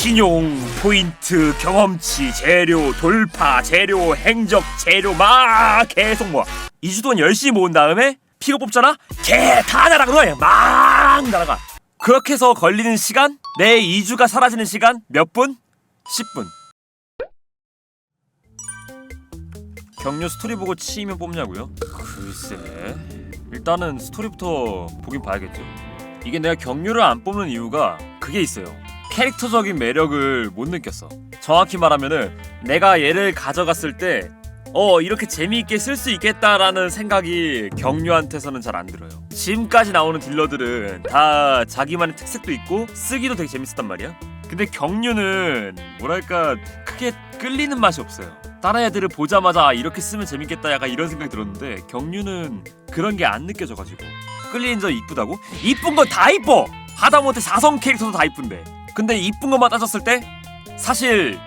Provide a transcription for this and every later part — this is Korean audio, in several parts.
신용, 포인트, 경험치, 재료, 돌파, 재료, 행적, 재료 막 계속 모아. 2주 동안 열심히 모은 다음에 피고 뽑잖아? 개 다 날아가 그냥 막 날아가. 그렇게 해서 걸리는 시간 내 2주가 사라지는 시간 몇 분? 10분. 경유 스토리 보고 치이면 뽑냐고요? 글쎄. 일단은 스토리부터 보긴 봐야겠죠. 이게 내가 경유를 안 뽑는 이유가 그게 있어요. 캐릭터적인 매력을 못 느꼈어. 정확히 말하면은 내가 얘를 가져갔을 때 어, 이렇게 재미있게 쓸 수 있겠다라는 생각이 경유한테서는 잘 안 들어요. 지금까지 나오는 딜러들은 다 자기만의 특색도 있고 쓰기도 되게 재밌었단 말이야. 근데 경유는 뭐랄까 크게 끌리는 맛이 없어요. 다른 애들을 보자마자 아, 이렇게 쓰면 재밌겠다 약간 이런 생각이 들었는데 경유는 그런 게 안 느껴져가지고 끌리는 저 이쁘다고? 이쁜 건 다 이뻐! 하다못해 사성 캐릭터도 다 이쁜데 근데 이쁜 것만 따졌을 때 사실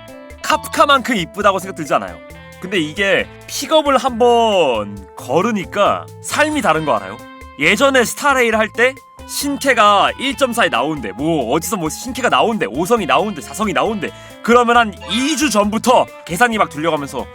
카프카만큼 이쁘다고 생각 들지 않아요 근데 이게 픽업을 한번 걸으니까 삶이 다른 거 알아요? 예전에 스타레일 할 때 신캐가 1.4에 나오는데 뭐 어디서 뭐 신캐가 나오는데 5성이 나오는데 4성이 나오는데 그러면 한 2주 전부터 계산이 막 돌려가면서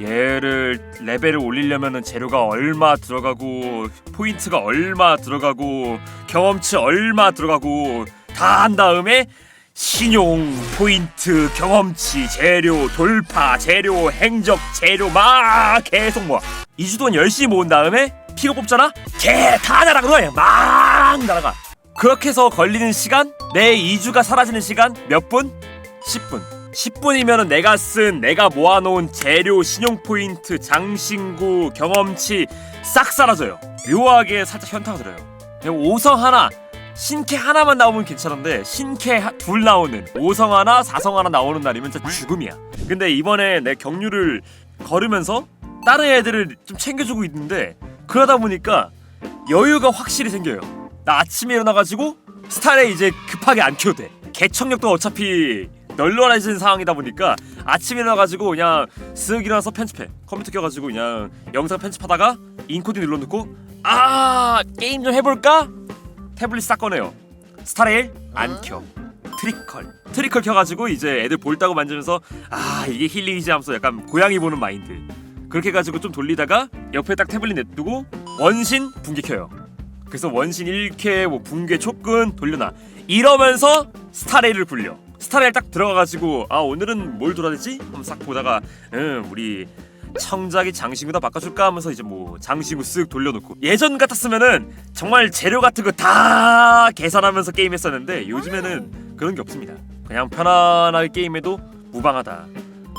얘를 레벨을 올리려면은 재료가 얼마 들어가고 포인트가 얼마 들어가고 경험치 얼마 들어가고 다 한 다음에 신용, 포인트, 경험치, 재료, 돌파, 재료, 행적, 재료 막 계속 모아. 2주 동안 열심히 모은 다음에 피고 뽑잖아? 개 다 날아가 그냥 막 날아가. 그렇게 해서 걸리는 시간 내 2주가 사라지는 시간 몇 분? 10분. 10분이면은 내가 쓴 내가 모아놓은 재료, 신용 포인트, 장신구, 경험치 싹 사라져요. 묘하게 살짝 현타가 들어요. 그냥 5성 하나, 신캐 하나만 나오면 괜찮은데 신캐 하- 둘 나오는 5성 하나, 4성 하나 나오는 날이면 진짜 죽음이야. 근데 이번에 내 경류를 걸으면서 다른 애들을 좀 챙겨주고 있는데 그러다 보니까 여유가 확실히 생겨요. 나 아침에 일어나가지고 스타레 이제 급하게 안 켜도 돼. 개척력도 어차피 널널해진 상황이다 보니까 아침에 일어나가지고 그냥 쓱 일어나서 편집해. 컴퓨터 켜가지고 그냥 영상 편집하다가 인코딩 눌러놓고 아 게임 좀 해볼까? 태블릿 싹 꺼내요. 스타레일 안 켜. 트리컬. 트리컬 켜가지고 이제 애들 볼따고 만지면서 아 이게 힐링이지 하면서 약간 고양이 보는 마인드. 그렇게 해가지고 좀 돌리다가 옆에 딱 태블릿 냅두고 원신 붕괴 켜요. 그래서 원신 1회 뭐 붕괴 촉근 돌려놔. 이러면서 스타레일을 굴려. 스타레일 딱 들어가가지고 아 오늘은 뭘 돌아야 되지? 한번 싹 보다가 응 우리 청자기 장신구다 바꿔줄까 하면서 이제 뭐 장신구 쓱 돌려놓고 예전 같았으면은 정말 재료 같은 거 다 계산하면서 게임했었는데 요즘에는 그런 게 없습니다. 그냥 편안하게 게임해도 무방하다.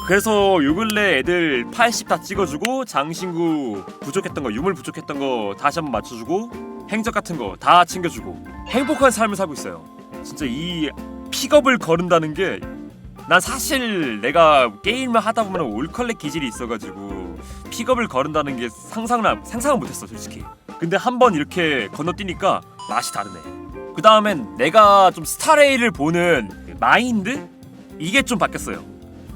그래서 요 근래 애들 80 다 찍어주고 장신구 부족했던 거 유물 부족했던 거 다시 한번 맞춰주고 행적 같은 거 다 챙겨주고 행복한 삶을 살고 있어요. 진짜 이 픽업을 거른다는 게 난 사실 내가 게임을 하다 보면 올컬렉 기질이 있어가지고 픽업을 거른다는 게 상상을 상상을 못했어 솔직히. 근데 한 번 이렇게 건너뛰니까 맛이 다르네. 그 다음엔 내가 좀 스타레이를 보는 마인드 이게 좀 바뀌었어요.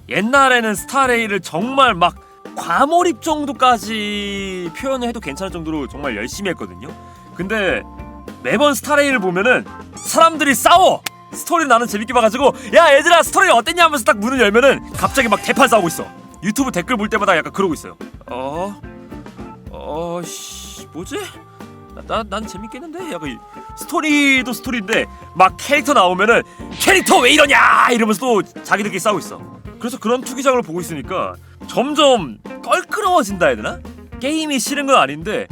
옛날에는 스타레이를 정말 막 과몰입 정도까지 표현을 해도 괜찮을 정도로 정말 열심히 했거든요. 근데 매번 스타레이를 보면은 사람들이 싸워. 스토리 나는 재밌게 봐가지고 야 얘들아 스토리 어땠냐 하면서 딱 문을 열면은 갑자기 막 대판 싸우고 있어. 유튜브 댓글 볼 때마다 약간 그러고 있어요. 어, 어 씨 뭐지? 나 난 재밌겠는데 약간 이- 스토리도 스토리인데 막 캐릭터 나오면은 캐릭터 왜 이러냐 이러면서 또 자기들끼리 싸우고 있어. 그래서 그런 투기장을 보고 있으니까 점점 껄끄러워진다 해야 되나? 게임이 싫은 건 아닌데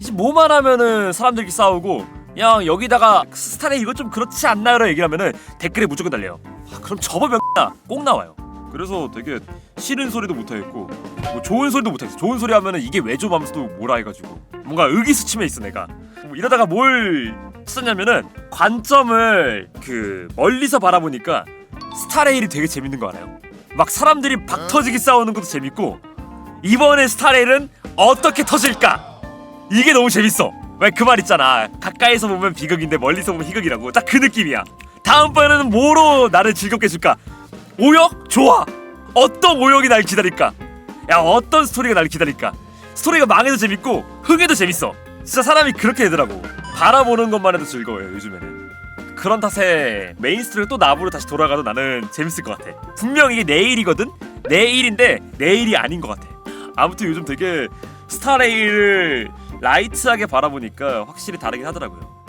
이제 뭐만 하면은 사람들끼리 싸우고 그냥 여기다가 스타레 이거 좀 그렇지 않나요? 얘기를 하면은 댓글에 무조건 달려요. 아, 그럼 접어 병나 꼭 나와요. 그래서 되게 싫은 소리도 못하겠고 뭐 좋은 소리도 못하겠어. 좋은 소리 하면은 이게 왜좀 하면서 또 뭐라 해가지고 뭔가 의기소침해 있어 내가. 뭐 이러다가 뭘 썼냐면은 관점을 그 멀리서 바라보니까 스타레일이 되게 재밌는 거 알아요? 막 사람들이 박 터지게 싸우는 것도 재밌고 이번에 스타레일은 어떻게 터질까? 이게 너무 재밌어. 왜 그 말 있잖아. 가까이서 보면 비극인데 멀리서 보면 희극이라고. 딱 그 느낌이야. 다음번에는 뭐로 나를 즐겁게 해줄까? 오역? 좋아. 어떤 오역이 날 기다릴까? 야 어떤 스토리가 날 기다릴까? 스토리가 망해도 재밌고 흥해도 재밌어. 진짜 사람이 그렇게 되더라고. 바라보는 것만 해도 즐거워요 요즘에는. 그런 탓에 메인스토리가 또 나부로 다시 돌아가도 나는 재밌을 것 같아. 분명 이게 내일이거든? 내일인데 내일이 아닌 것 같아. 아무튼 요즘 되게 스타레일을 라이트하게 바라보니까 확실히 다르긴 하더라고요.